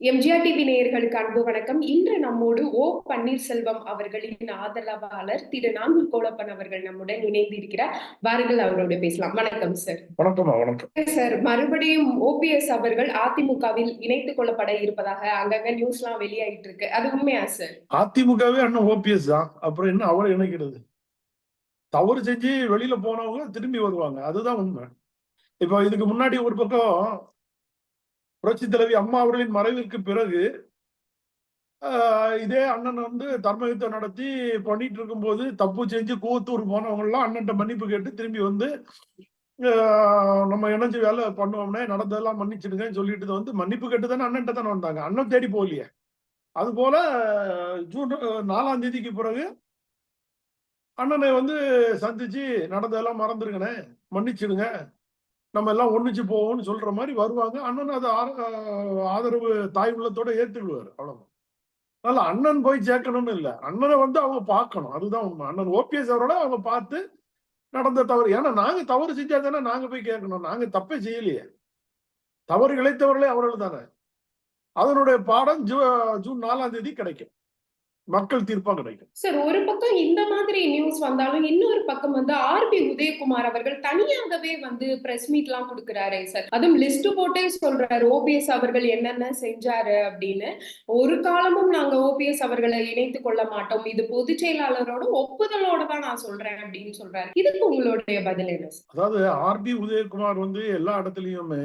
MGR TV நேயர்களுக்கு அன்பு வணக்கம். இன்று நம்மோடு ஓ பன்னீர்செல்வம் அவர்களின் ஆதரவாளர் திரு நாங்கூர் கோலப்பன் அவர்கள் நம்முடன் இணைந்திருக்கிறார். வாருங்கள் அவரோட பேசலாம். வணக்கம் சார் வணக்கம். வணக்கம் சார் மறுபடியும் ஓபிஎஸ் அவர்கள் அதிமுகவில் இணைத்துக் கொள்ளப்பட இருப்பதாக அங்கங்க நியூஸ் எல்லாம் வெளியாயிட்டு இருக்கு அது உண்மையா சார் அதிமுகவே அண்ணன் ஓபிஎஸ் தான். அப்புறம் என்ன அவரை இணைக்கிறது? தவறு செஞ்சு வெளியில போனவங்க திரும்பி வருவாங்க. அதுதான் உண்மை. இப்போ இதுக்கு முன்னாடி ஒரு பக்கம் புரட்சி தலைவி அம்மா அவர்களின் மறைவிற்கு பிறகு இதே அண்ணன் வந்து தர்மயுத்தம் நடத்தி பண்ணிட்டு இருக்கும்போது தப்பு செஞ்சு கூவத்தூர் போனவங்க எல்லாம் அண்ணன்ட்ட மன்னிப்பு கேட்டு திரும்பி வந்து நம்ம இணைஞ்சு வேலை பண்ணுவோம்னே நடந்ததெல்லாம் மன்னிச்சிடுங்கன்னு சொல்லிட்டு வந்து மன்னிப்பு கேட்டு தானே அண்ணன்ட்ட தானே வந்தாங்க. அண்ணன் தேடி போகலையே. அது போல ஜூன் நாலாம் தேதிக்கு பிறகு அண்ணனை வந்து சந்திச்சு நடந்ததெல்லாம் மறந்துருங்கண்ணே. மன்னிச்சிடுங்க. நம்ம எல்லாம் ஒண்ணுச்சு போவோம்னு சொல்ற மாதிரி வருவாங்க. அண்ணன் அதை ஆர- ஆதரவு தாய் உள்ளத்தோட ஏத்துக்குவார் அவ்வளவுதான். அதனால அண்ணன் போய் சேர்க்கணும்னு இல்லை. அண்ணனை வந்து அவங்க பார்க்கணும். அதுதான் உண்மை. அண்ணன் ஓபிஎஸ் அவரோட அவங்க பார்த்து நடந்த தவறு. ஏன்னா நாங்க தவறு செஞ்சா தானே நாங்க போய் கேட்கணும். நாங்க தப்பே செய்யலையே. தவறு இழைத்தவர்களே அவர்கள் தானே. அதனுடைய பாடம் ஜூ ஜூன் நாலாம் தேதி கிடைக்கும். மக்கள் தீர்ப்பா கிடைக்கும். சார் ஒரு பக்கம் இந்த மாதிரி நியூஸ் வந்தாலும் இன்னொரு பக்கம் வந்து ஆர்பி உதயகுமார் அவர்கள் தனியாகவே வந்து பிரஸ் மீட் எல்லாம் கொடுக்கிறாரே சார் அதுவும் லிஸ்ட் போட்டே சொல்றாரு ஓபிஎஸ் அவர்கள் என்னென்ன செஞ்சாரு அப்படின்னு. ஒரு காலமும் நாங்க ஓபிஎஸ் அவர்களை இணைத்துக் கொள்ள மாட்டோம். இது பொதுச் செயலாளரோட ஒப்புதலோட தான் நான் சொல்றேன் அப்படின்னு சொல்றாரு. இதுக்கு உங்களுடைய பதில் என்ன அதாவது ஆர்பி உதயகுமார் வந்து எல்லா இடத்துலயுமே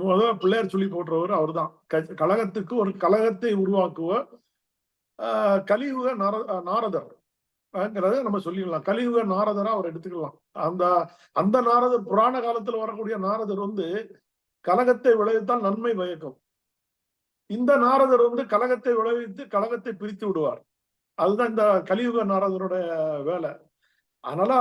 முதல்ல பிள்ளையார் சொல்லி போடுறவர் அவர்தான். கழகத்துக்கு ஒரு கழகத்தை உருவாக்குவர் கலியுக நார நாரதர் ங்கிறத நம்ம சொல்லிடலாம். கலியுக நாரதரா அவர் எடுத்துக்கலாம். அந்த அந்த நாரதர் புராண காலத்துல வரக்கூடிய நாரதர் வந்து கலகத்தை விளைவித்தால் நன்மை பயக்கும். இந்த நாரதர் வந்து கலகத்தை விளைவித்து கலகத்தை பிரித்து விடுவார். அதுதான் இந்த கலியுக நாரதரோட வேலை. அதனால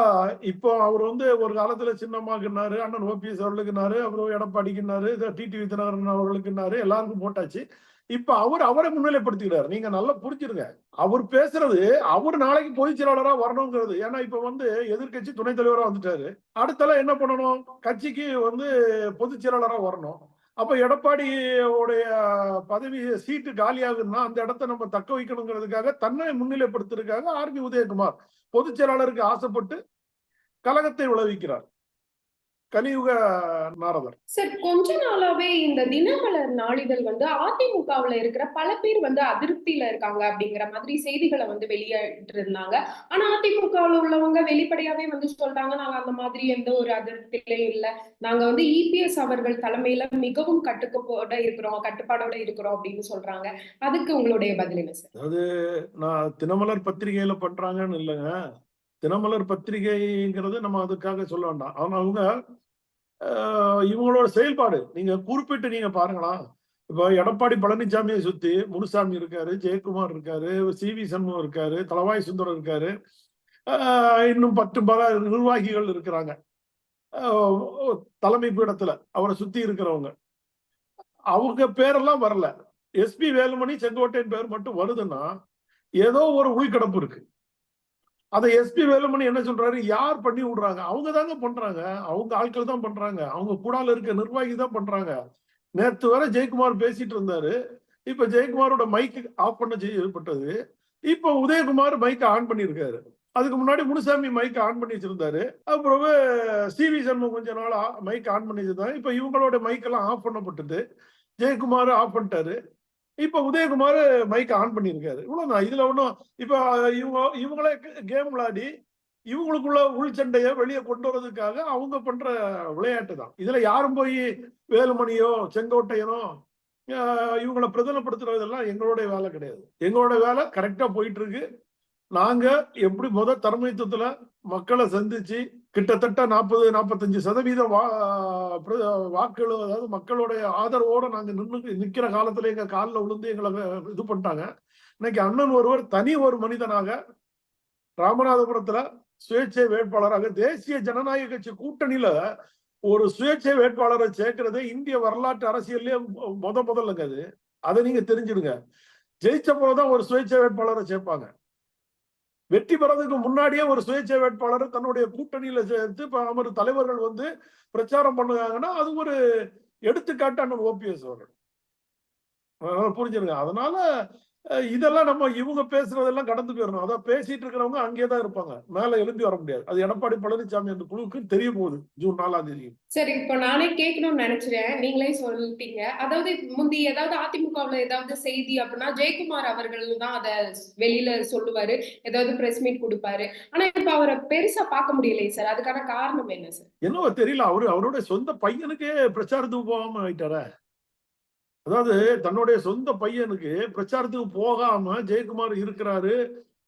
இப்போ அவர் வந்து ஒரு காலத்துல சின்னம்மாக்குனாரு அண்ணன் ஓபிஎஸ் அவர்களுக்குனாரு அப்புறம் எடப்பாடிக்குனாரு டிடிவி தினகரன் அவர்களுக்குனாரு எல்லாருக்கும் போட்டாச்சு. இப்ப அவர் அவரை முன்னிலைப்படுத்திக்கிறார். நீங்க நல்லா புரிஞ்சிருங்க. அவர் பேசுறது அவர் நாளைக்கு பொதுச் செயலாளரா வரணுங்கிறது. ஏன்னா இப்ப வந்து எதிர்க்கட்சி துணைத் தலைவரா வந்துட்டாரு. அடுத்தலாம் என்ன பண்ணணும்? கட்சிக்கு வந்து பொதுச் செயலாளரா வரணும். அப்ப எடப்பாடியோடைய பதவி சீட்டு காலியாகுதுன்னா அந்த இடத்த நம்ம தக்க வைக்கணுங்கிறதுக்காக தன்னை முன்னிலைப்படுத்திருக்காங்க ஆர் பி உதயகுமார். பொதுச் செயலாளருக்கு ஆசைப்பட்டு கலகத்தை விளைவிக்கிறார். கலியுக நாரதர். சார் கொஞ்ச நாளாவே இந்த தினமலர் நாளிதழ் வந்து அதிமுகவுல இருக்கிற பல பேர் வந்து அதிருப்தியில இருக்காங்க அப்படிங்கிற மாதிரி செய்திகளை வந்து வெளியிட்டு இருந்தாங்க ஆனா அதிமுகவுல உள்ளவங்க வெளிப்படையாவே வந்து சொல்றாங்க நாங்க அந்த மாதிரி எந்த ஒரு அதிருப்தியிலையும் இல்ல. நாங்க வந்து இபிஎஸ் அவர்கள் தலைமையில மிகவும் கட்டுக்கோட இருக்கிறோம் கட்டுப்பாடோட இருக்கிறோம் அப்படின்னு சொல்றாங்க. அதுக்கு உங்களுடைய பதில் என்ன சார் அதாவது நான் தினமலர் பத்திரிகையில பண்றாங்கன்னு இல்லைங்க. தினமலர் பத்திரிகைங்கிறது நம்ம அதுக்காக சொல்ல வேண்டாம். ஆனா அவங்க இவங்களோட செயல்பாடு. நீங்க குறிப்பிட்டு நீங்க பாருங்களா இப்போ எடப்பாடி பழனிசாமியை சுத்தி முனுசாமி இருக்காரு ஜெயக்குமார் இருக்காரு சி வி சண்முகம் இருக்காரு தலவாய் சுந்தரம் இருக்காரு. இன்னும் பத்து பல நிர்வாகிகள் இருக்கிறாங்க. தலைமை பீடத்துல அவரை சுத்தி இருக்கிறவங்க. அவங்க பேரெல்லாம் வரல. எஸ்பி வேலுமணி செங்கோட்டையன் பேர் மட்டும் வருதுன்னா ஏதோ ஒரு உள்கிடப்பு இருக்கு. அதை எஸ்பி வேலுமணி என்ன சொல்றாரு? யார் பண்ணி விடுறாங்க? அவங்க தாங்க பண்றாங்க. அவங்க ஆட்கள் தான் பண்றாங்க. அவங்க கூடால இருக்க நிர்வாகி தான் பண்றாங்க. நேற்று வரை ஜெயக்குமார் பேசிட்டு இருந்தாரு. இப்ப ஜெயக்குமாரோட மைக் ஆஃப் பண்ண செய்யப்பட்டது இப்ப உதயகுமார் மைக் ஆன் பண்ணியிருக்காரு. அதுக்கு முன்னாடி முனுசாமி மைக் ஆன் பண்ணி வச்சிருந்தாரு. அப்புறம் சி வி சண்முகம் கொஞ்ச நாள் மைக் ஆன் பண்ணி வச்சிருந்தாங்க இப்ப இவங்களோட மைக் எல்லாம் ஆஃப் பண்ணப்பட்டது. ஜெயக்குமார் ஆஃப் பண்ணிட்டாரு. இப்ப உதயகுமார் மைக் ஆன் பண்ணியிருக்காரு. இவ்வளவுதான் இதுல ஒன்றும் இப்ப இவங்க இவங்களே கேம் விளையாடி இவங்களுக்குள்ள உள் சண்டையை வெளியே கொண்டு வர்றதுக்காக அவங்க பண்ற விளையாட்டு தான். இதுல யாரும் போய் வேலுமணியோ செங்கோட்டையனோ இவங்களை பிரதனப்படுத்துறதெல்லாம் எங்களுடைய வேலை கிடையாது. எங்களோட வேலை கரெக்டா போயிட்டு இருக்கு. நாங்க எப்படி முத தலைமைத்துவத்துல மக்களை சந்திச்சு கிட்டத்தட்ட நாற்பது நாற்பத்தஞ்சு சதவீத வா வாக்குகள் அதாவது மக்களுடைய ஆதரவோட நாங்கள் நின்று நிற்கிற காலத்துல எங்க காலில் விழுந்து எங்களை இது பண்ணிட்டாங்க. இன்னைக்கு அண்ணன் ஒருவர் தனி ஒரு மனிதனாக ராமநாதபுரத்துல சுயேட்சை வேட்பாளராக தேசிய ஜனநாயக கட்சி கூட்டணியில ஒரு சுயேட்சை வேட்பாளரை சேர்க்கிறது இந்திய வரலாற்று அரசியல்லே முத முதல்லுங்க அது. அதை நீங்க தெரிஞ்சிடுங்க. ஜெயிச்ச போதுதான் ஒரு சுயேட்சை வேட்பாளரை சேர்ப்பாங்க. வெற்றி பெறதுக்கு முன்னாடியே ஒரு சுயேட்சை வேட்பாளர் தன்னுடைய கூட்டணியில சேர்த்து அவர் தலைவர்கள் வந்து பிரச்சாரம் பண்ணுறாங்கன்னா அது ஒரு எடுத்துக்காட்டு அண்ணன் ஓபிஎஸ் அவர்கள். புரிஞ்சிருங்க. அதனால இதெல்லாம் நம்ம இவங்க பேசுறதெல்லாம் கடந்து போயிடணும். அதான் பேசிட்டு இருக்கிறவங்க அங்கேயே தான் இருப்பாங்க. மேல எழும்பி வர முடியாது. அது எடப்பாடி பழனிசாமி அந்த குழுவுக்கு தெரிய போகுது ஜூன் நாலாம் தேதி. சரி இப்போ நானே கேட்கணும்னு நினைச்சிட்டேன் நீங்களே சொல்லிட்டீங்க. அதாவது முந்தி ஏதாவது அதிமுகவுல ஏதாவது செய்தி அப்படின்னா ஜெயக்குமார் அவர்கள் தான் அதை வெளியில சொல்லுவாரு. ஏதாவது பிரஸ் மீட் கொடுப்பாரு. ஆனா இப்ப அவரை பெருசா பார்க்க முடியலையே சார். அதுக்கான காரணம் என்ன சார்? என்னவோ தெரியல. அவரு அவருடைய சொந்த பையனுக்கே பிரச்சாரத்துக்கு போகாம ஆயிட்டாரே. அதாவது தன்னுடைய சொந்த பையனுக்கு பிரச்சாரத்துக்கு போகாம ஜெயக்குமார் இருக்கிறாரு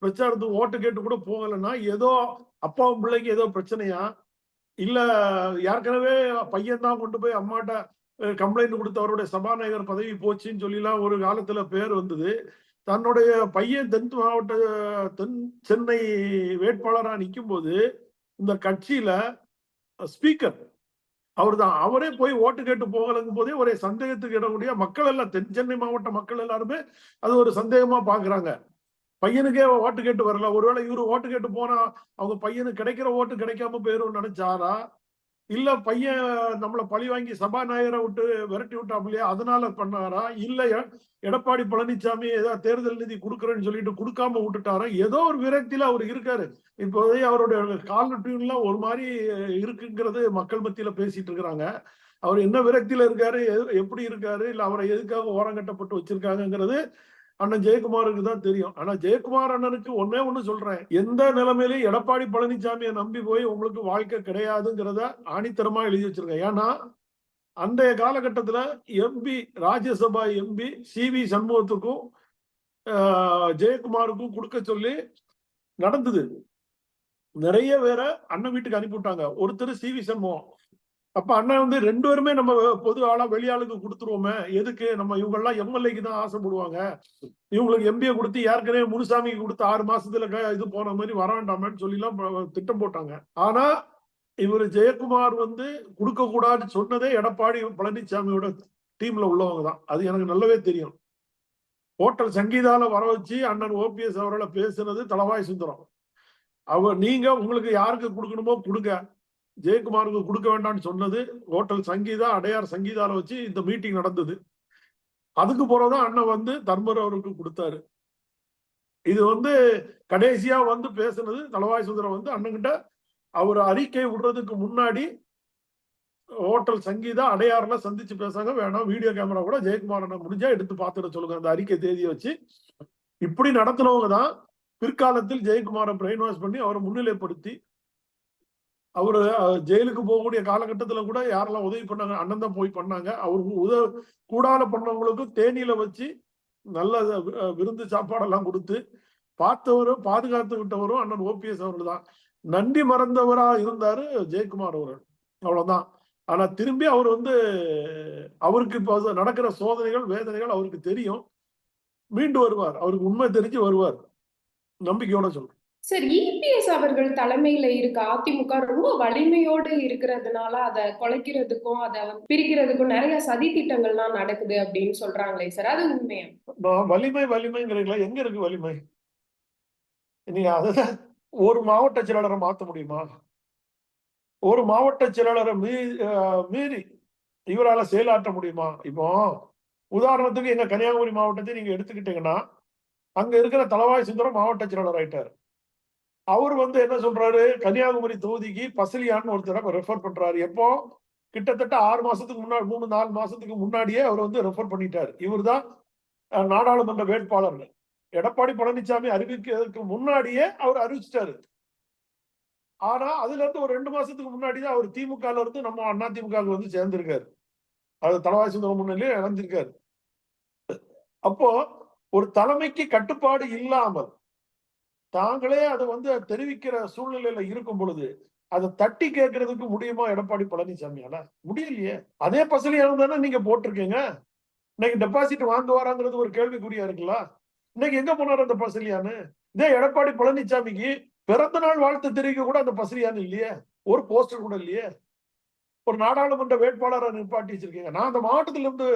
பிரச்சாரத்துக்கு ஓட்டு கேட்டு கூட போகலைன்னா ஏதோ அப்பாவும் பிள்ளைக்கு ஏதோ பிரச்சனையா? இல்ல ஏற்கனவே பையன் தான் கொண்டு போய் அம்மாட்ட கம்ப்ளைண்ட் கொடுத்தவருடைய சபாநாயகர் பதவி போச்சுன்னு சொல்லிலாம் ஒரு காலத்துல பேர் வந்தது. தன்னுடைய பையன் தென் மாவட்ட தென் சென்னை வேட்பாளராக நிற்கும் போது இந்த கட்சியில ஸ்பீக்கர் அவர் தான் அவரே போய் ஓட்டு கேட்டு போகலங்கும் போதே ஒரே சந்தேகத்துக்கு இடக்கூடிய மக்கள் எல்லாம் தென் சென்னை மாவட்ட மக்கள் எல்லாருமே அது ஒரு சந்தேகமா பாக்குறாங்க. பையனுக்கே ஓட்டு கேட்டு வரல. ஒருவேளை இவரு ஓட்டு கேட்டு போனா அவங்க பையனுக்கு கிடைக்கிற ஓட்டு கிடைக்காம போயிரும் நினைச்சாரா? இல்ல பையன் நம்மளை பழி வாங்கி சபாநாயகரை விட்டு விரட்டி விட்டாப்லையா அதனால பண்ணாரா? இல்ல எடப்பாடி பழனிசாமி ஏதாவது தேர்தல் நிதி கொடுக்குறேன்னு சொல்லிட்டு கொடுக்காம விட்டுட்டாரா? ஏதோ ஒரு விரக்தியில அவர் இருக்காரு. இப்போதைய அவருடைய கால் டியூன்லாம் ஒரு மாதிரி இருக்குங்கிறது மக்கள் மத்தியில பேசிட்டு இருக்கிறாங்க. அவர் என்ன விரக்தியில இருக்காரு? எது- எப்படி இருக்காரு? இல்ல அவரை எதுக்காக ஓரங்கட்டப்பட்டு வச்சிருக்காங்கங்கிறது அண்ணன் ஜெயக்குமாருக்கு தான் தெரியும். ஆனா ஜெயக்குமார் அண்ணனுக்கு ஒன்னே ஒண்ணு சொல்றேன். எந்த நிலைமையிலும் எடப்பாடி பழனிசாமியை நம்பி போய் உங்களுக்கு வாழ்க்கை கிடையாதுங்கிறத ஆணித்தரமா எழுதி வச்சிருக்கேன் ஏன்னா அன்றைய காலகட்டத்துல MP Rajya Sabha MP C V சண்முகத்துக்கும் ஜெயக்குமாருக்கும் கொடுக்க சொல்லி நடந்தது. நிறைய பேரை அண்ணன் வீட்டுக்கு அனுப்பிவிட்டாங்க ஒருத்தர் சி வி சண்முகம் அப்ப அண்ணன் வந்து ரெண்டு பேருமே நம்ம பொது ஆளா வெளியாளுக்கு கொடுத்துருவோமே. எதுக்கு? நம்ம இவங்க எல்லாம் எம்எல்ஏக்கு தான் ஆசைப்படுவாங்க. இவங்களுக்கு எம்பிஏ கொடுத்து ஏற்கனவே முனுசாமிக்கு கொடுத்து ஆறு மாசத்துல இது போன மாதிரி வர சொல்லி எல்லாம் திட்டம் போட்டாங்க. ஆனா இவர் ஜெயக்குமார் வந்து கொடுக்க கூடாதுன்னு சொன்னதே எடப்பாடி பழனிசாமியோட டீம்ல உள்ளவங்க தான். அது எனக்கு நல்லாவே தெரியும். ஹோட்டல் சங்கீதால வர வச்சு அண்ணன் ஓபிஎஸ் அவர்களை பேசுனது தளவாய் சுந்தரம். அவர் நீங்க உங்களுக்கு யாருக்கு கொடுக்கணுமோ கொடுங்க. ஜெயக்குமாருக்கு கொடுக்க வேண்டாம்னு சொன்னது ஹோட்டல் சங்கீதா அடையார் சங்கீதால வச்சு இந்த மீட்டிங் நடந்தது. அதுக்கு பிறகுதான் அண்ணன் வந்து தர்மர் அவருக்கு கொடுத்தாரு. இது வந்து கடைசியா வந்து பேசுனது தளவாய் சுந்தரம் வந்து அண்ணன்கிட்ட அவர் அறிக்கை விடுறதுக்கு முன்னாடி ஹோட்டல் சங்கீதா அடையாறுல சந்திச்சு பேசாங்க வேணாம் வீடியோ கேமரா கூட ஜெயக்குமார் அண்ணன் முடிஞ்சா எடுத்து பார்த்துட சொல்லுங்க. அந்த அறிக்கை தேதியை வச்சு இப்படி நடத்தினவங்க தான் பிற்காலத்தில் ஜெயக்குமாரை பிரெயின் வாஷ் பண்ணி அவரை முன்னிலைப்படுத்தி அவரு ஜெயிலுக்கு போகக்கூடிய காலகட்டத்துல கூட யாரெல்லாம் உதவி பண்ணாங்க அண்ணன் தான் போய் பண்ணாங்க. அவருக்கு உத கூடால பண்ணவங்களுக்கு தேனியில வச்சு நல்ல விருந்து சாப்பாடெல்லாம் கொடுத்து பார்த்தவரும் பாதுகாத்து விட்டவரும் அண்ணன் ஓபிஎஸ் அவர்கள் தான். நன்றி மறந்தவரா இருந்தாரு ஜெயக்குமார் அவர்கள். அவ்வளவுதான். ஆனா திரும்பி அவர் வந்து அவருக்கு இப்போ நடக்கிற சோதனைகள் வேதனைகள் அவருக்கு தெரியும். மீண்டு வருவார். அவருக்கு உண்மை தெரிஞ்சு வருவார். நம்பிக்கையோட சொல்றேன். சார் இபிஎஸ் அவர்கள் தலைமையில இருக்க அதிமுக ரொம்ப வலிமையோடு இருக்கிறதுனால அதை குலைக்கிறதுக்கும் அதை பிரிக்கிறதுக்கும் நிறைய சதி திட்டங்கள்லாம் நடக்குது அப்படின்னு சொல்றாங்களே சார். அது உண்மையா? வலிமை வலிமைங்கிறீங்களா? எங்க இருக்கு வலிமை? நீங்க அதுதான் ஒரு மாவட்ட செயலாளரை மாத்த முடியுமா? ஒரு மாவட்ட செயலாளரை மீ மீறி இவரால செயலாற்ற முடியுமா? இப்போ உதாரணத்துக்கு எங்க கன்னியாகுமரி மாவட்டத்தை நீங்க எடுத்துக்கிட்டீங்கன்னா அங்க இருக்கிற தலவாய் சுந்தரம் மாவட்ட செயலாளர் ஆயிட்டார். அவர் வந்து என்ன சொல்றாரு? கன்னியாகுமரி தொகுதிக்கு பசிலியான்னு ஒருத்தர ரெஃபர் பண்றாரு. எப்போ? கிட்டத்தட்ட ஆறு மாசத்துக்கு முன்னாடி மூணு நாலு மாசத்துக்கு முன்னாடியே அவர் வந்து ரெஃபர் பண்ணிட்டார். இவர்தான் தான் நாடாளுமன்ற வேட்பாளர் எடப்பாடி பழனிசாமி அறிவிக்கிறதுக்கு முன்னாடியே அவர் அறிவிச்சிட்டாரு. ஆனா அதுல இருந்து ஒரு ரெண்டு மாசத்துக்கு முன்னாடி தான் அவர் திமுக இருந்து நம்ம அண்ணா திமுக வந்து சேர்ந்திருக்காரு. அது தலவாய் சுந்தரம் முன்னிலையே இணைஞ்சிருக்காரு அப்போ ஒரு தலைமைக்கு கட்டுப்பாடு இல்லாமல் தாங்களே அதை வந்து தெரிவிக்கிற சூழ்நிலையில இருக்கும் பொழுது அதை தட்டி கேட்கறதுக்கு முடியுமா? எடப்பாடி பழனிசாமியால முடியலையே. அதே பசலியான தானே நீங்க போட்டிருக்கீங்க? இன்னைக்கு டெபாசிட் வாங்க வராங்கிறது ஒரு கேள்விக்குறியா இருக்குல்ல? இன்னைக்கு எங்க போனார் அந்த பசலியான்னு? இதே எடப்பாடி பழனிசாமிக்கு பிறந்த நாள் வாழ்த்து தெரிவிக்க கூட அந்த பசலியான்னு இல்லையே. ஒரு போஸ்டர் கூட இல்லையே. ஒரு நாடாளுமன்ற வேட்பாளரை நிப்பாட்டி வச்சிருக்கீங்க. நான் அந்த மாவட்டத்துல இருந்து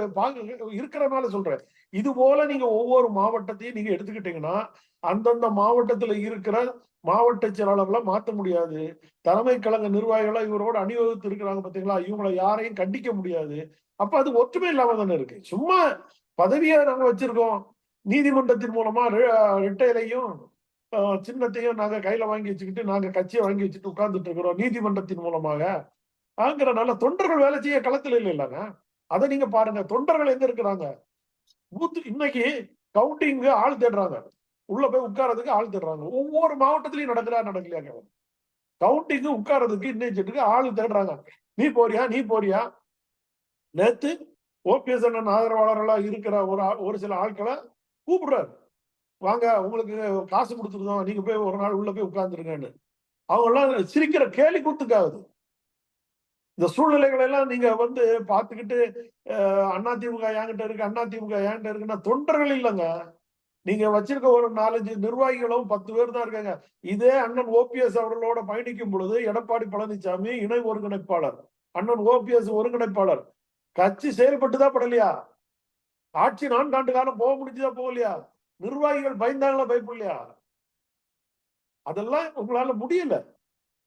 இருக்கிறனால சொல்றேன். இது போல நீங்க ஒவ்வொரு மாவட்டத்தையும் நீங்க எடுத்துக்கிட்டீங்கன்னா அந்தந்த மாவட்டத்துல இருக்கிற மாவட்ட செயலாளர்களை மாற்ற முடியாது. தலைமை கழக நிர்வாகிகளா இவரோட அணிவகுத்து இருக்கிறாங்க பாத்தீங்களா? இவங்களை யாரையும் கண்டிக்க முடியாது. அப்ப அது ஒற்றுமை இல்லாம தானே இருக்கு. சும்மா பதவியை நாங்க வச்சிருக்கோம். நீதிமன்றத்தின் மூலமா ரிட்டையரையும் சின்னத்தையும் நாங்க கையில வாங்கி வச்சுக்கிட்டு நாங்க கட்சியை வாங்கி வச்சுட்டு உட்கார்ந்துட்டு இருக்கிறோம். நீதிமன்றத்தின் மூலமாக. ஆங்கிறனால தொண்டர்கள் வேலை செய்ய களத்தில் இல்லை இல்லைங்க அதை நீங்க பாருங்க தொண்டர்கள் எங்க இருக்கிறாங்க? பூத்து இன்னைக்கு கவுண்டிங் ஆள் தேடுறாங்க. உள்ள போய் உட்கார்றதுக்கு ஆள் தேடுறாங்க. ஒவ்வொரு மாவட்டத்திலயும் நடக்குதா நடக்கலையாங்க கவுண்டிங்கு உட்காரதுக்கு இன்னைக்கு ஆள் தேடுறாங்க. நீ போறியா நீ போறியா? நேத்து ஓபிஎஸ் அண்ணன் ஆதரவாளர்களா இருக்கிற ஒரு ஒரு சில ஆட்களை கூப்பிடுறாரு. வாங்க உங்களுக்கு காசு கொடுத்துருந்தோம் நீங்க போய் ஒரு நாள் உள்ள போய் உட்கார்ந்துருங்கன்னு. அவங்க எல்லாம் சிரிக்கிற கேலி கூத்துக்காகுது இந்த சூழ்நிலைகளை எல்லாம் நீங்க வந்து பார்த்துக்கிட்டு அஹ், அதிமுக என்கிட்ட இருக்கு அதிமுக என்கிட்ட இருக்குன்னா தொண்டர்கள் இல்லைங்க. நீங்க வச்சிருக்க ஒரு நாலஞ்சு நிர்வாகிகளும் பத்து பேர் தான் இருக்காங்க. இதே அண்ணன் ஓபிஎஸ் அவர்களோட பயணிக்கும் பொழுது எடப்பாடி பழனிசாமி இணை ஒருங்கிணைப்பாளர். அண்ணன் ஓபிஎஸ் ஒருங்கிணைப்பாளர். கட்சி செயல்பட்டுதான் படலையா? ஆட்சி நான்காண்டு காலம் போக முடிஞ்சுதா போகலையா? நிர்வாகிகள் பயந்தாங்களா பயப்படலையா? அதெல்லாம் உங்களால முடியல.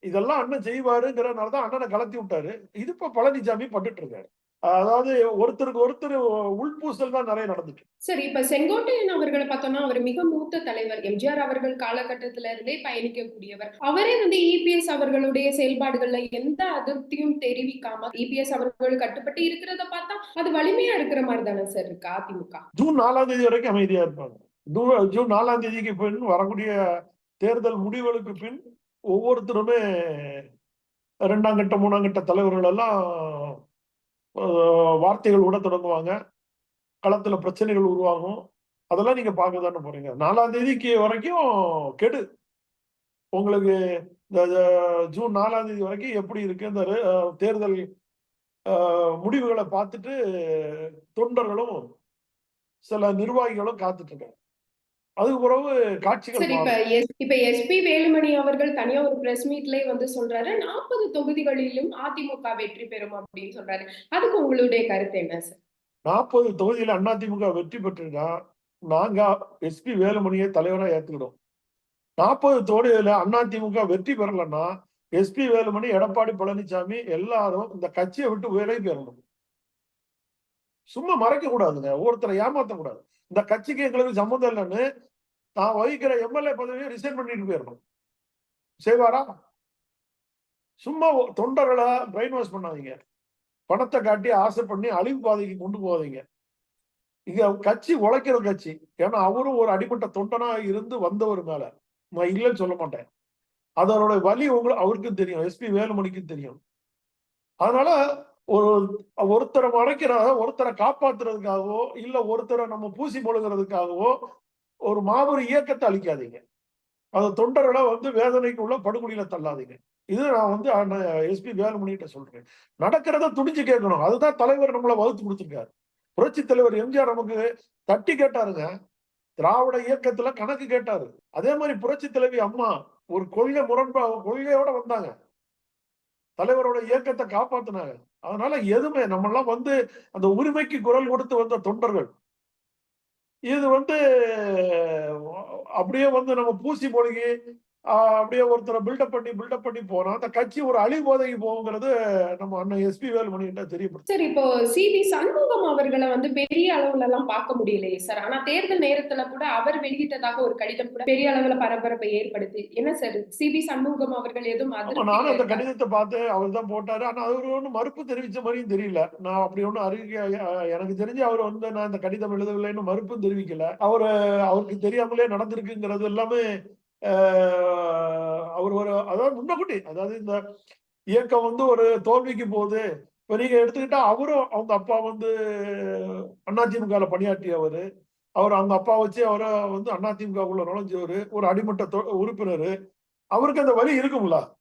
இதெல்லாம் அண்ணன் செய்வாருங்கிறனால தான் அண்ணனை கலத்தி விட்டாரு. இது இப்ப பழனிசாமி பட்டுட்டு இருக்காரு. அதாவது ஒருத்தருக்கு ஒருத்தர் உள்பூசல் தான் நிறைய நடந்துட்டு சரி இப்ப செங்கோட்டையன் அவர்களை பார்த்தோம்னா அவர் மிக மூத்த தலைவர். எம்ஜிஆர் அவர்கள் காலகட்டத்தில இருந்தே பயணிக்கக்கூடியவர். அவரே வந்து இபிஎஸ் அவர்களுடைய செயல்பாடுகள்ல எந்த அதிருப்தியும் தெரிவிக்காம இபிஎஸ் அவர்கள் கட்டுப்பட்டு இருக்கிறத பார்த்தா அது வலிமையா இருக்கிற மாதிரி தானே சார் இருக்கு அதிமுக ஜூன் நாலாம் தேதி வரைக்கும் அமைதியா இருப்பாங்க. ஜூன் நாலாம் தேதிக்கு பின் வரக்கூடிய தேர்தல் முடிவுகளுக்கு பின் ஒவ்வொருத்தருமே ரெண்டாம் கட்ட மூணாம் கட்ட தலைவர்கள் எல்லாம் வார்த்தைகள் விட தொடங்குவாங்க. களத்துல பிரச்சனைகள் உருவாகும். அதெல்லாம் நீங்க பார்க்க தானே போறீங்க. நாலாம் தேதிக்கு வரைக்கும் கெடு. உங்களுக்கு இந்த ஜூன் நாலாம் தேதி வரைக்கும் எப்படி இருக்கு இந்த தேர்தல் முடிவுகளை பார்த்துட்டு தொண்டர்களும் சில நிர்வாகிகளும் காத்துட்டு இருக்காங்க. அதுக்கு பிறகு காட்சிகள் இப்ப. எஸ்- இப்ப எஸ்பி வேலுமணி அவர்கள் தனியா ஒரு பிரஸ் மீட்லயே வந்து சொல்றாரு நாற்பது தொகுதிகளிலும் அதிமுக வெற்றி பெறும் அப்படின்னு சொல்றாரு. அதுக்கு உங்களுடைய கருத்து என்ன சார் நாற்பது தொகுதியில அதிமுக வெற்றி பெற்றிருக்கா நாங்க எஸ்பி வேலுமணியை தலைவரா ஏத்துக்கிறோம் நாற்பது தொகுதியில அதிமுக வெற்றி பெறலன்னா எஸ்பி வேலுமணி எடப்பாடி பழனிசாமி எல்லாரும் இந்த கட்சியை விட்டு விலகி பெறணும். சும்மா மறைக்க கூடாதுங்க ஒவ்வொருத்தரை ஏமாத்த கூடாது இந்த கட்சிக்கு எங்களுக்கு சம்மந்தம் இல்லைன்னு நான் வகிக்கிற எம்எல்ஏ பதவியை ரிசைன் பண்ணிட்டு போயிடணும். செய்வாரா? சும்மா தொண்டர்களை பிரெயின் வாஷ் பண்ணாதீங்க. பணத்தை காட்டி ஆசை பண்ணி அழிவு பாதைக்கு கொண்டு போகாதீங்க. இங்க கட்சி உழைக்கிற கட்சி. ஏன்னா அவரும் ஒரு அடிப்பட்ட தொண்டனா இருந்து வந்தவர் மேல. நான் இல்லைன்னு சொல்ல மாட்டேன். அதனோட வலி உங்களுக்கு அவருக்கும் தெரியும். எஸ்பி வேலுமணிக்கும் தெரியும். அதனால ஒரு ஒருத்தரை மறைக்கிற ஒருத்தரை காப்பாத்துறதுக்காகவோ இல்ல ஒருத்தரை நம்ம பூசி முழுகிறதுக்காகவோ ஒரு மாபெரும் இயக்கத்தை அழிக்காதீங்க. அது தொண்டர்களை வந்து வேதனைக்கு உள்ள படுகொலியில தள்ளாதீங்க. இது நான் வந்து எஸ்பி வேலுமணிகிட்ட சொல்றேன். நடக்கிறத துணிஞ்சு கேட்கணும். அதுதான் தலைவர் நம்மளை வகுத்து கொடுத்துருக்காரு. புரட்சி தலைவர் எம்ஜிஆர் நமக்கு தட்டி கேட்டாருங்க. திராவிட இயக்கத்துல கணக்கு கேட்டாரு. அதே மாதிரி புரட்சி தலைவி அம்மா ஒரு கொள்கை முரண்பா கொள்கையோட வந்தாங்க. தலைவரோட இயக்கத்தை காப்பாத்தினாங்க. அதனால எதுவுமே நம்ம எல்லாம் வந்து அந்த உரிமைக்கு குரல் கொடுத்து வந்த தொண்டர்கள். இது வந்து அப்படியே வந்து நம்ம பூசி மொழிகி அப்படியே ஒருத்தரை பில்டப் பண்ணி பில்டப் பண்ணி போறோம் அந்த கட்சி ஒரு அழிவு போதைக்கு போகுங்கிறது நம்ம அண்ணன் எஸ்பி வேலுமணி கிட்ட தெரியப்படுத்து சார் இப்போ சிபி சண்முகம் அவர்களை வந்து பெரிய அளவுல எல்லாம் பார்க்க முடியலையே சார் ஆனா தேர்தல் நேரத்துல கூட அவர் வெளியிட்டதாக ஒரு கடிதம் கூட பெரிய அளவுல பரபரப்பை ஏற்படுத்தி. என்ன சார் சிபி சண்முகம் அவர்கள் எதுவும் நானும் அந்த கடிதத்தை பார்த்து அவர் தான் போட்டாரு. ஆனா அவர் ஒன்றும் மறுப்பு தெரிவிச்ச மாதிரியும் தெரியல. நான் அப்படி ஒன்றும் அறிக்கை அஹ், எனக்கு தெரிஞ்சு அவர் வந்து நான் இந்த கடிதம் எழுதவில்லைன்னு மறுப்பும் தெரிவிக்கல. அவர் அவருக்கு தெரியாமலே நடந்திருக்குங்கிறது எல்லாமே அவர் ஒரு அதாவது முன்னகுட்டி அதாவது இந்த இயக்கம் வந்து ஒரு தோல்விக்கு போகுது. இப்போ நீங்க எடுத்துக்கிட்டா அவரும் அவங்க அப்பா வந்து அதிமுகல பணியாற்றியவர் அவர். அவங்க அப்பா வச்சு அவரை வந்து அதிமுகவுக்குள்ள நுழைஞ்சவர் ஒரு அடிமட்ட தொ- உறுப்பினர். அவருக்கு அந்த வழி இருக்கும்ல?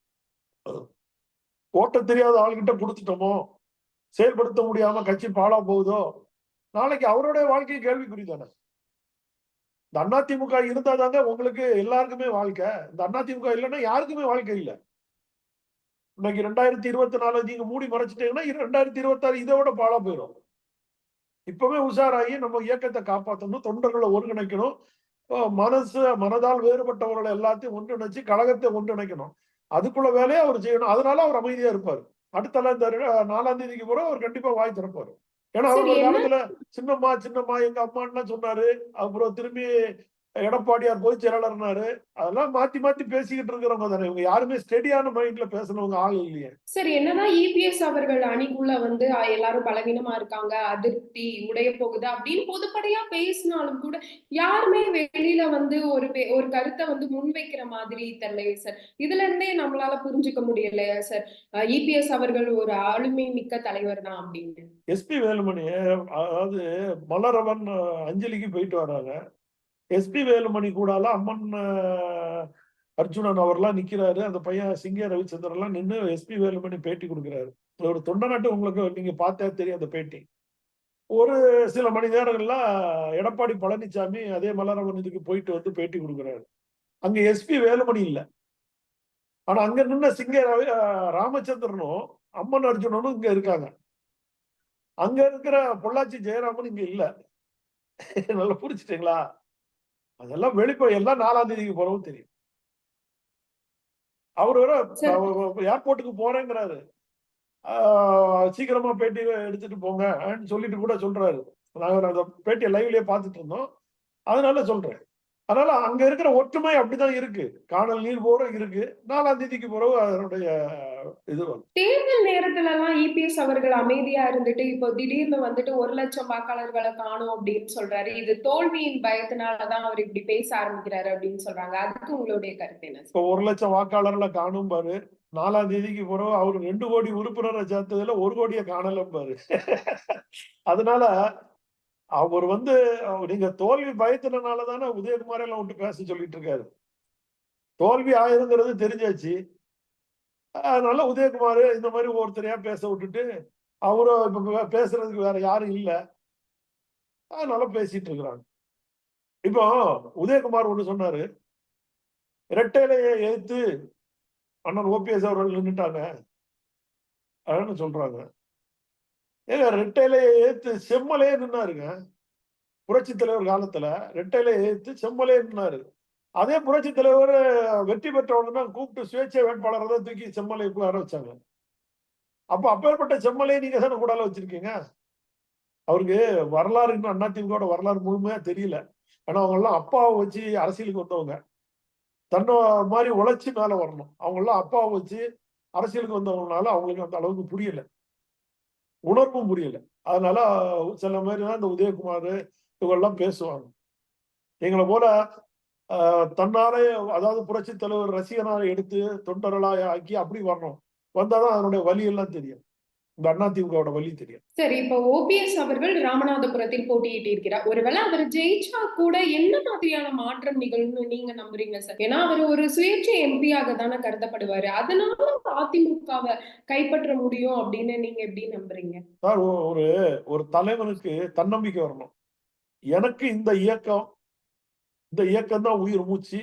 ஓட்ட தெரியாத ஆள்கிட்ட கொடுத்துட்டோமோ? செயல்படுத்த முடியாம கட்சி பாழா போகுதோ? நாளைக்கு அவருடைய வாழ்க்கை கேள்விக்குறி தானே. இந்த அதிமுக இருந்தாதாங்க உங்களுக்கு எல்லாருக்குமே வாழ்க்கை. இந்த அதிமுக இல்லைன்னா யாருக்குமே வாழ்க்கை இல்லை. இன்னைக்கு ரெண்டாயிரத்தி இருபத்தி நாலு நீங்க மூடி மறைச்சிட்டீங்கன்னா ரெண்டாயிரத்தி இருபத்தாறு இதை விட பாழா போயிடும் இப்பவே உஷாராகி நம்ம இயக்கத்தை காப்பாற்றணும் தொண்டர்களை ஒருங்கிணைக்கணும். மனசு மனதால் வேறுபட்டவர்களை எல்லாத்தையும் ஒன்றிணைச்சு கழகத்தை ஒன்றிணைக்கணும். அதுக்குள்ள வேலையை அவர் செய்யணும். அதனால அவர் அமைதியா இருப்பார். அடுத்த நாலாம் தேதிக்கு பிறகு அவர் கண்டிப்பா வாய் திறப்பாரு. ஏன்னா அவர் ஒரு காலத்துல சின்னம்மா சின்னம்மா எங்க அம்மான்னு சொன்னாரு. அப்புறம் திரும்பி எடப்பாடியார் பொதுச் செயலாளர்னாரு அதெல்லாம் மாத்தி மாத்தி பேசிக்கிட்டு இருக்கிறவங்க தானே. இவங்க யாருமே ஸ்டெடியான மைண்ட்ல பேசுனவங்க ஆள் இல்லையே. சரி என்னதான் இபிஎஸ் அவர்கள் அணிக்குள்ள வந்து எல்லாரும் பலவீனமா இருக்காங்க அதிருப்தி உடைய போகுது அப்படின்னு பொதுப்படையா பேசினாலும் கூட யாருமே வெளியில வந்து ஒரு ஒரு கருத்தை வந்து முன்வைக்கிற மாதிரி தெரியலையே சார். இதுல இருந்தே நம்மளால புரிஞ்சுக்க முடியலையா சார். இபிஎஸ் அவர்கள் ஒரு ஆளுமை மிக்க தலைவர் தான் அப்படின்னு. எஸ்பி வேலுமணி அதாவது மலரவன் அஞ்சலிக்கு போயிட்டு வராங்க. எஸ்பி வேலுமணி கூடால அம்மன் அர்ஜுனன் அவர்லாம் நிக்கிறாரு. அந்த பையன் சிங்க ரவிச்சந்திரன் எல்லாம் நின்று எஸ்பி வேலுமணி பேட்டி கொடுக்குறாரு. ஒரு தொண்டை நாட்டு உங்களுக்கு நீங்க பார்த்தா தெரியும் அந்த பேட்டி. ஒரு சில மணி நேரங்கள்ல எடப்பாடி பழனிசாமி அதே மலரவன் இதுக்கு போயிட்டு வந்து பேட்டி கொடுக்குறாரு. அங்க எஸ்பி வேலுமணி இல்ல. ஆனா அங்க நின்ன சிங்க ரவி ராமச்சந்திரனும் அம்மன் அர்ஜுனனும் இங்க இருக்காங்க. அங்க இருக்கிற பொள்ளாச்சி ஜெயராமன் இங்க இல்ல. நல்லா புரிச்சுட்டீங்களா அதெல்லாம் வெளிப்ப எல்லாம் நாலாம் தேதிக்கு போறவும் தெரியும். அவர் வேற. ஏர்போர்ட்டுக்கு போறேங்கிறாரு. சீக்கிரமா பேட்டி எடுத்துட்டு போங்க சொல்லிட்டு கூட சொல்றாரு. நாங்க அந்த பேட்டியை லைவ்லயே பார்த்துட்டு இருந்தோம். அதனால சொல்றேன். அதனால அங்க இருக்கிற ஒற்றுமை அப்படிதான் இருக்கு. காணல் நீர் போற இருக்கு. நாலாம் தேதிக்கு பிறகு அதனுடைய இது தேர்தல் நேரத்துல எல்லாம் இபிஎஸ் அவர்கள் அமைதியா இருந்துட்டு இப்போ திடீர்னு வந்துட்டு ஒரு லட்சம் வாக்காளர்களை காணும் அப்படின்னு சொல்றாரு. இது தோல்வியின் பயத்தினாலதான் அவர் இப்படி பேச ஆரம்பிக்கிறாரு அப்படின்னு சொல்றாங்க. அதுக்கு உங்களுடைய கருத்து என்ன? இப்போ ஒரு லட்சம் வாக்காளர்களை காணும் பாரு. நாலாம் தேதிக்கு பிறகு அவர் ரெண்டு கோடி உறுப்பினரை சேர்த்ததுல ஒரு கோடியை காணலும் பாரு. அதனால அவர் வந்து அவர் நீங்க தோல்வி பயத்தினால தானே உதயகுமார் எல்லாம் விட்டு பேச சொல்லிட்டு இருக்காரு தோல்வி ஆயிருங்கிறது தெரிஞ்சாச்சு அதனால உதயகுமார் இந்த மாதிரி ஒருத்தரையா பேச விட்டுட்டு அவரும் இப்ப பேசுறதுக்கு வேற யாரும் இல்லை அதனால பேசிட்டு இருக்கிறாங்க இப்போ உதயகுமார் ஒண்ணு சொன்னாரு இரட்டையிலையை எதிர்த்து அண்ணன் ஓபிஎஸ் அவர்கள் நின்றுட்டாங்க அப்படின்னு சொல்றாங்க ஏங்க ரெட்டையிலையை ஏத்து செம்மலையே நின்னாருங்க. புரட்சி தலைவர் காலத்துல ரெட்டையிலையை ஏத்து செம்மலையே நின்னாரு. அதே புரட்சி தலைவர் வெற்றி பெற்ற உடனே கூப்பிட்டு சுயேட்சை வேட்பாளரை தான் தூக்கி செம்மலையை ஆரம்பிச்சாங்க அப்ப அப்பேற்பட்ட செம்மலையை நீங்க தானே கூடால வச்சிருக்கீங்க? அவருக்கு வரலாறு இன்னும் அதிமுக வரலாறு முழுமையா தெரியல. ஏன்னா அவங்க எல்லாம் அப்பாவை வச்சு அரசியலுக்கு வந்தவங்க. தன்னை மாதிரி உழைச்சி மேல வரணும். அவங்க எல்லாம் அப்பாவை வச்சு அரசியலுக்கு வந்தவங்கனால அவங்களுக்கு அந்த அளவுக்கு புரியல. உணர்வும் புரியல. அதனால சில மாதிரி தான் இந்த உதயகுமார் இவங்கெல்லாம் பேசுவாங்க. எங்களை போல ஆஹ், தன்னாலே அதாவது புரட்சி தலைவர் ரசிகனாக எடுத்து தொண்டர்களாக ஆக்கி அப்படி வரணும். வந்தாதான் அதனுடைய வலி எல்லாம் தெரியும். இந்த அதிமுகவோட வலி தெரியும். சரி இப்போ ஓபிஎஸ் அவர்கள் ராமநாதபுரத்தில் போட்டியிட்டு இருக்கிறார் ஒருவேளை அவர் ஜெயிச்சா கூட என்ன மாதிரியான மாற்றம் நிகழும்னு நீங்க நம்புறீங்க சார் ஏன்னா அவர் ஒரு சுயேட்சை எம்பியாக தானே கருதப்படுவாரு. அதனால அதிமுகவை கைப்பற்ற முடியும் அப்படின்னு நீங்க எப்படி நம்புறீங்க? சார் ஒரு ஒரு தலைவனுக்கு தன்னம்பிக்கை வரணும். எனக்கு இந்த இயக்கம் இந்த இயக்கம் தான் உயிர் மூச்சு.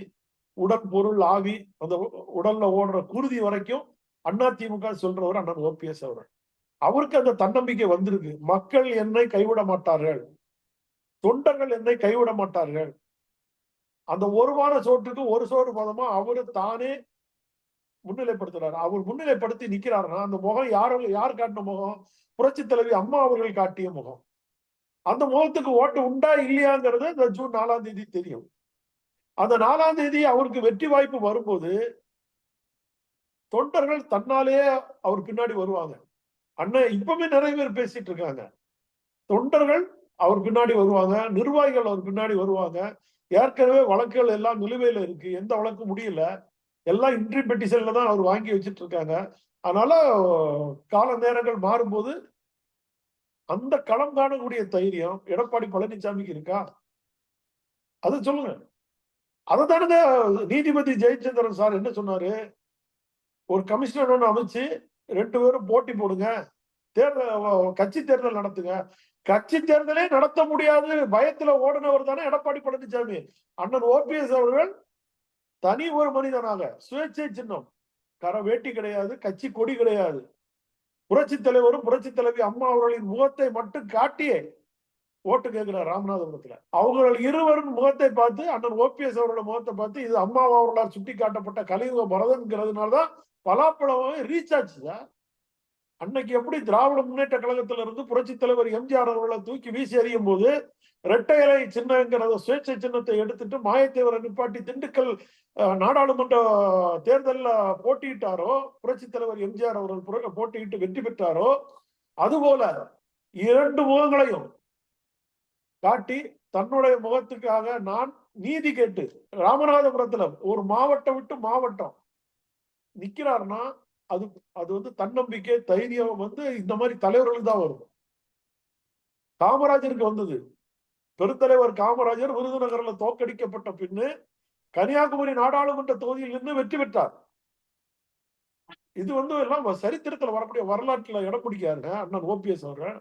உடல் பொருள் ஆவி அந்த உடல்ல ஓடுற குருதி வரைக்கும் அதிமுக சொல்றவர் அண்ணன் ஓபிஎஸ் அவர்கள். அவருக்கு அந்த தன்னம்பிக்கை வந்திருக்கு. மக்கள் என்னை கைவிட மாட்டார்கள். தொண்டர்கள் என்னை கைவிட மாட்டார்கள். அந்த ஒரு வார சோற்றுக்கு ஒரு சோறு பதமா? அவரு தானே முன்னிலைப்படுத்துறாரு. அவர் முன்னிலைப்படுத்தி நிக்கிறாருன்னா அந்த முகம் யாரோ யார் காட்டின முகம்? புரட்சி தலைவி அம்மா அவர்கள் காட்டிய முகம். அந்த முகத்துக்கு ஓட்டு உண்டா இல்லையாங்கிறது இந்த ஜூன் நாலாம் தேதி தெரியும். அந்த நாலாம் தேதி அவருக்கு வெற்றி வாய்ப்பு வரும்போது தொண்டர்கள் தன்னாலேயே அவர் பின்னாடி வருவாங்க. அண்ணன் இப்பவுமே நிறைய பேர் பேசிட்டு இருக்காங்க. தொண்டர்கள் அவர் பின்னாடி வருவாங்க நிர்வாகிகள் அவர் பின்னாடி வருவாங்க. ஏற்கனவே வழக்குகள் எல்லாம் நிலுவையில இருக்கு எந்த வழக்கு முடியல எல்லாம் இன்ட்ரி பெட்டிஷன்ல தான் அவர் வாங்கி வச்சிட்டு இருக்காங்க. அதனால கால நேரங்கள் மாறும்போது அந்த களம் காணக்கூடிய தைரியம் எடப்பாடி பழனிசாமிக்கு இருக்கா? அது சொல்லுங்க. அதை தானுங்க நீதிபதி ஜெயச்சந்திரன் சார் என்ன சொன்னாரு? ஒரு கமிஷனர் ஒன்று அமைச்சு ரெண்டு பேரும் போட்டி போடுங்க. தேர்தல் கட்சி தேர்தல் நடத்துங்க. கட்சி தேர்தலே நடத்த முடியாது. பயத்துல ஓடினவர் தானே எடப்பாடி பழனிசாமி அண்ணன் ஓபிஎஸ் அவர்கள் தனி ஒரு மனிதனாக சுயேட்சை சின்னம். கர வேட்டி கிடையாது கட்சி கொடி கிடையாது. புரட்சி தலைவரும் புரட்சி தலைவி அம்மா அவர்களின் முகத்தை மட்டும் காட்டியே ஓட்டு கேட்கிறார் ராமநாதபுரத்துல. அவர்கள் இருவரின் முகத்தை பார்த்து அண்ணன் ஓபிஎஸ் அவர்களோட முகத்தை பார்த்து இது அம்மா அவர்களால் சுட்டி காட்டப்பட்ட கலியுக பரதன்கிறதுனால தான் பலாப்பழம் ரீசார்ஜ் சார் அன்னைக்கு எப்படி திராவிட முன்னேற்ற கழகத்துல இருந்து புரட்சி தலைவர் எம்ஜிஆர் அவர்களை தூக்கி வீசி எறியும் போது இரட்டை இலை சின்னங்கிறத சுயேட்சை சின்னத்தை எடுத்துட்டு மாயத்தேவரை நிப்பாட்டி திண்டுக்கல் நாடாளுமன்ற தேர்தலில் போட்டியிட்டாரோ புரட்சி தலைவர் எம்ஜிஆர் அவர்கள் போட்டியிட்டு வெற்றி பெற்றாரோ அதுபோல இரண்டு முகங்களையும் காட்டி தன்னுடைய முகத்துக்காக நான் நீதி கேட்டு ராமநாதபுரத்துல ஒரு மாவட்டம் விட்டு மாவட்டம் நிக்கிறாருன்னா அது அது வந்து தன்னம்பிக்கை தைரியம் வந்து இந்த மாதிரி தலைவர்களுக்கு தான் வரும். காமராஜருக்கு வந்தது. பெருத்தலைவர் காமராஜர் விருதுநகர்ல தோற்கடிக்கப்பட்ட பின்னு கன்னியாகுமரி நாடாளுமன்ற தொகுதியில் நின்று வெற்றி பெற்றார். இது வந்து எல்லாம் சரித்திரத்துல வரக்கூடிய வரலாற்றுல இடம் பிடிக்காருங்க அண்ணன் ஓபிஎஸ் அவர்கள்.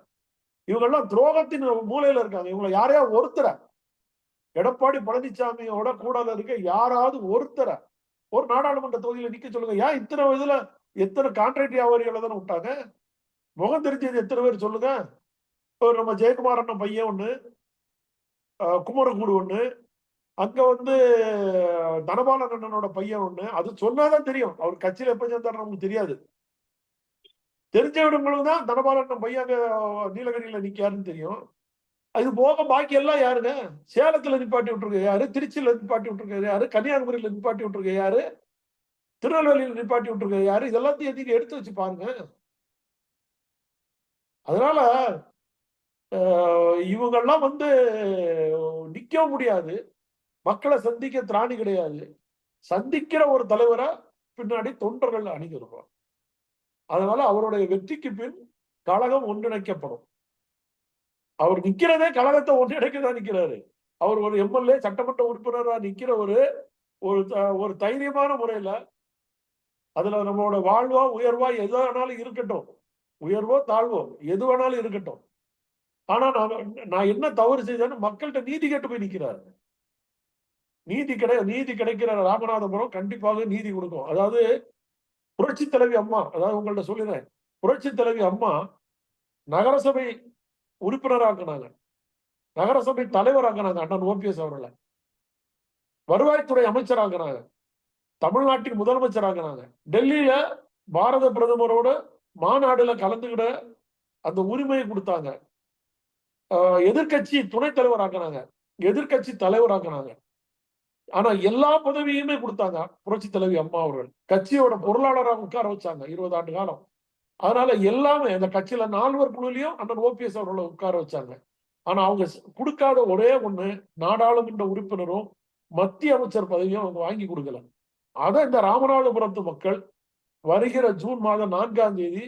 இவங்க எல்லாம் துரோகத்தின் மூலையில இருக்காங்க. இவங்களை யாரையா ஒருத்தர? எடப்பாடி பழனிசாமியோட கூடால இருக்க யாராவது ஒருத்தரை ஒரு நாடாளுமன்ற தொகுதியில நிக்க சொல்லுங்க. ஏன் இத்தனை இதுல எத்தனை கான்ட்ராக்ட் வியாபாரிகளை தானே விட்டாங்க? முகம் தெரிஞ்சது எத்தனை பேர் சொல்லுங்க. இப்போ நம்ம ஜெயக்குமார் அண்ணன் பையன் ஒண்ணு அஹ் குமரகூடு ஒண்ணு அங்க வந்து தனபாலன் அண்ணனோட பையன் ஒண்ணு. அது சொன்னாதான் தெரியும். அவர் கட்சியில எப்ப சேர்ந்தாரு நமக்கு தெரியாது. தெரிஞ்சவங்களுக்கு தான் தனபாலன் பையன் அங்க நீலகிரியில நிக்காருன்னு தெரியும். அது போக பாக்கி எல்லாம் யாருங்க? சேலத்துல நிப்பாட்டி விட்டுருக்க யாரு? திருச்சியில நிப்பாட்டி விட்டுருக்க யாரு? கன்னியாகுமரியில நிப்பாட்டி விட்டுருக்க யாரு? திருநெல்வேலியில நிப்பாட்டி விட்டுருக்க யாரு? இதெல்லாத்தையும் நீங்க எடுத்து வச்சு பாருங்க. அதனால இவங்கெல்லாம் வந்து நிக்க முடியாது. மக்களை சந்திக்க திராணி கிடையாது. சந்திக்கிற ஒரு தலைவரை பின்னாடி தொண்டர்கள் அணிந்திருப்பார் அதனால அவருடைய வெற்றிக்கு பின் கழகம் ஒன்றிணைக்கப்படும். அவர் நிக்கிறதே கழகத்தை ஒன்றிணைக்கதான் நிக்கிறாரு. அவர் ஒரு எம்எல்ஏ சட்டமன்ற உறுப்பினரா நிக்கிற ஒரு ஒரு த- ஒரு தைரியமான முறையில அதுல நம்மளோட வாழ்வா உயர்வா எது வேணாலும் இருக்கட்டும். உயர்வோ தாழ்வோ எது வேணாலும் இருக்கட்டும். ஆனா நான் நான் என்ன தவறு செய்தேன்னு மக்கள்கிட்ட நீதி கேட்டு போய் நிக்கிறாரு. நீதி கிடை நீதி கிடைக்கிற ராமநாதபுரம் கண்டிப்பாக நீதி கொடுக்கும். அதாவது புரட்சி தலைவி அம்மா அதாவது உங்கள்ட்ட சொல்லிடுறேன் புரட்சி தலைவி அம்மா நகரசபை உறுப்பினராக்குனாங்க. நகரசபை தலைவராக்குனாங்க அண்ணன் ஓபிஎஸ் அவர்களை. வருவாய்த்துறை அமைச்சராக்குனாங்க. தமிழ்நாட்டின் முதலமைச்சராக்குனாங்க. டெல்லியில பாரத பிரதமரோட மாநாடுல கலந்துகிட அந்த உரிமையை கொடுத்தாங்க. ஆஹ் எதிர்க்கட்சி துணைத் தலைவராக்குனாங்க. எதிர்க்கட்சி தலைவராக்குனாங்க. ஆனா எல்லா பதவியுமே கொடுத்தாங்க புரட்சி தலைவி அம்மா அவர்கள். கட்சியோட பொருளாளராக உட்கார வச்சாங்க. இருபது ஆண்டு காலம். அதனால எல்லாமே அந்த கட்சியில நால்வர் குழுலையும் அண்ணன் ஓபிஎஸ் அவர்களை உட்கார வச்சாங்க. ஆனா அவங்க கொடுக்காத ஒரே ஒண்ணு நாடாளுமன்ற உறுப்பினரும் மத்திய அமைச்சர் பதவியும் அவங்க வாங்கி கொடுக்கல. அதை இந்த ராமநாதபுரத்து மக்கள் வருகிற ஜூன் மாதம் நான்காம் தேதி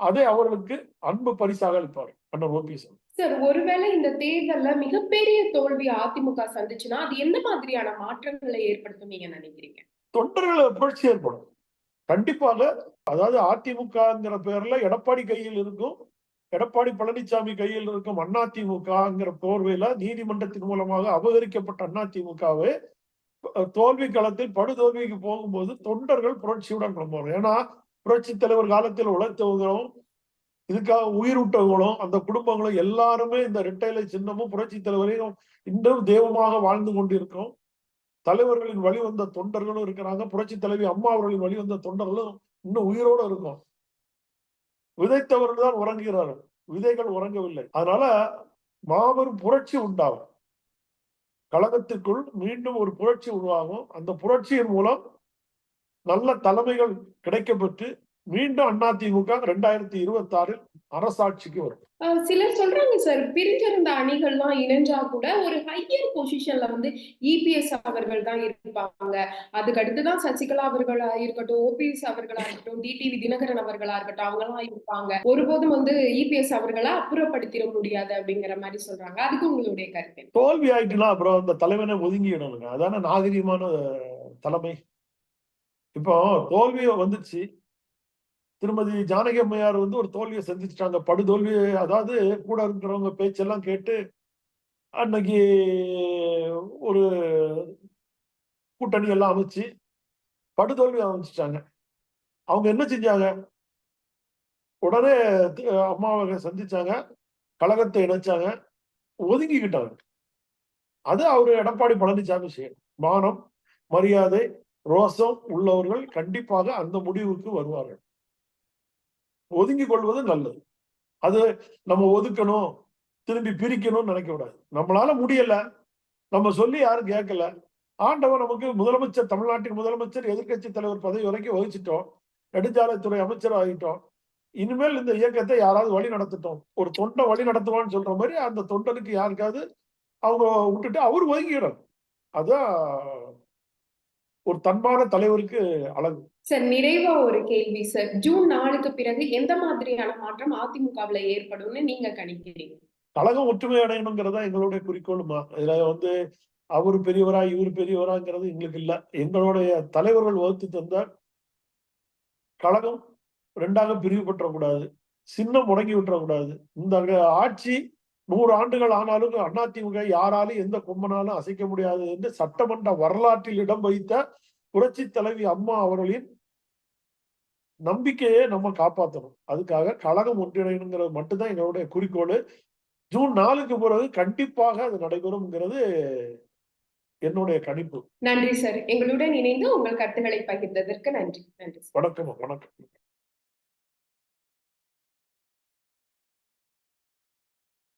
அதை அவர்களுக்கு அன்பு பரிசாக அளிப்பார் அண்ணன் ஓபிஎஸ் சார் ஒருவேளை இந்த தேர்தல்ல மிகப்பெரிய தோல்வி அதிமுக சந்திச்சுன்னா அது எந்த மாதிரியான மாற்றங்களை ஏற்படுத்தும் நீங்க நினைக்கிறீங்க? தொண்டர்கள் புரட்சி ஏற்படும். கண்டிப்பாக அதாவது அதிமுகங்கிற பேர்ல எடப்பாடி கையில் இருக்கும் எடப்பாடி பழனிசாமி கையில் இருக்கும் அதிமுகங்கிற போர்வையில நீதிமன்றத்தின் மூலமாக அபகரிக்கப்பட்ட அதிமுகவே தோல்வி களத்தில் படுதோல்விக்கு போகும்போது தொண்டர்கள் புரட்சியுடன் கிளம்புவாங்க. ஏன்னா புரட்சி தலைவர் காலத்தில் உழைத்தவங்களும் இதுக்காக உயிர் விட்டவங்களும் அந்த குடும்பங்களும் எல்லாருமே இந்த ரெட்டைலை சின்னமும் புரட்சி தலைவரையும் இன்றும் தெய்வமாக வாழ்ந்து கொண்டிருக்கும் தலைவர்களின் வழிவந்த தொண்டர்களும் இருக்கிறாங்க. புரட்சி தலைவி அம்மா அவர்களின் வழிவந்த தொண்டர்களும் இன்னும் உயிரோட இருக்கும். விதைத்தவர்கள் தான் உறங்குகிறார்கள். விதைகள் உறங்கவில்லை. அதனால மாபெரும் புரட்சி உண்டாகும். கழகத்திற்குள் மீண்டும் ஒரு புரட்சி உருவாகும். அந்த புரட்சியின் மூலம் நல்ல தலைமைகள் கிடைக்கப்பெற்று மீண்டும் அதிமுக ரெண்டாயிரத்தி இருபத்தி ஆறில் அரசாட்சிக்கு வரும். சிலர் சொல்றாங்க சார் பிரிஞ்சிருந்த அணிகள்லாம் இணைஞ்சா கூட ஒரு ஹையர் பொசிஷன்ல வந்து இபிஎஸ் அவர்கள் தான் இருப்பாங்க. அதுக்கு அடுத்துதான் சசிகலா அவர்களா இருக்கட்டும் ஓபிஎஸ் அவர்களா இருக்கட்டும் டிடிவி தினகரன் அவர்களா இருக்கட்டும் அவங்க எல்லாம் இருப்பாங்க. ஒருபோதும் வந்து இபிஎஸ் அவர்களை அப்புறப்படுத்திட முடியாது அப்படிங்கிற மாதிரி சொல்றாங்க. அதுக்கு உங்களுடைய கருத்து? தோல்வி ஆயிட்டுனா அப்புறம் அந்த தலைவனை ஒதுங்கிடணுங்க. அதான நாகரிகமான தலைமை. இப்போ தோல்வி வந்துச்சு திருமதி ஜானகி அம்மையார் வந்து ஒரு தோல்வியை சந்திச்சிட்டாங்க. படுதோல்வி அதாவது கூட இருக்கிறவங்க பேச்செல்லாம் கேட்டு அன்னைக்கு ஒரு கூட்டணி எல்லாம் அமைச்சு படுதோல்வி அமைச்சிட்டாங்க அவங்க என்ன செஞ்சாங்க? உடனே அம்மாவை சந்திச்சாங்க. கழகத்தை இணைச்சாங்க. ஒதுங்கிக்கிட்டாங்க. அது அவரு எடப்பாடி பழனிசாமி செய்யணும் மானம் மரியாதை ரோசம் உள்ளவர்கள் கண்டிப்பாக அந்த முடிவுக்கு வருவார்கள். ஒதுங்கி கொள்வது நல்லது. அது நம்ம ஒதுக்கணும் திரும்பி பிரிக்கணும்னு நினைக்க கூடாது. நம்மளால முடியல. நம்ம சொல்லி யாரும் கேட்கல. ஆண்டவன் நமக்கு முதலமைச்சர் தமிழ்நாட்டின் முதலமைச்சர் எதிர்க்கட்சி தலைவர் பதவி வரைக்கும் வகிச்சிட்டோம். நெடுஞ்சாலைத்துறை அமைச்சர் ஆகிட்டோம். இனிமேல் இந்த இயக்கத்தை யாராவது வழி நடத்திட்டோம். ஒரு தொண்டை வழி நடத்துவான்னு சொல்ற மாதிரி அந்த தொண்டனுக்கு யாருக்காவது அவங்க விட்டுட்டு அவர் ஒதுங்கிடும் அதான் ஒரு தன்மான தலைவருக்கு அழகு. சார் நிறைவா ஒரு கேள்வி சார் ஜூன் நாலுக்கு பிறகு எந்த மாதிரியான மாற்றம் அதிமுகவுல ஏற்படும்னு நீங்க கணிக்கிறீங்க? கழகம் ஒற்றுமை அடையணுங்கிறதா எங்களுடைய குறிக்கோளுமா? இதுல வந்து அவரு பெரியவரா இவர் பெரியவராங்கிறது எங்களுக்கு இல்ல. எங்களுடைய தலைவர்கள் வகுத்து தந்த கழகம் ரெண்டாக பிரிவுபற்றக்கூடாது சின்னம் முடங்கி விட்டுறக்கூடாது. இந்த ஆட்சி நூறு ஆண்டுகள் ஆனாலும் அதிமுக யாராலும் எந்த கொம்பனாலும் அசைக்க முடியாது என்று சட்டமன்ற வரலாற்றில் இடம் வைத்த புரட்சி தலைவி அம்மா அவர்களின் நம்பிக்கையை நம்ம காப்பாற்றணும் அதுக்காக கழகம் ஒன்றிணையணுங்கிறது மட்டும்தான் எங்களுடைய குறிக்கோள். ஜூன் நாலுக்கு பிறகு கண்டிப்பாக அது நடைபெறும்ங்கிறது என்னுடைய கணிப்பு. நன்றி சார். எங்களுடன் இணைந்து உங்கள் கருத்துக்களை பகிர்ந்ததற்கு நன்றி. நன்றி. வணக்கம் வணக்கம்.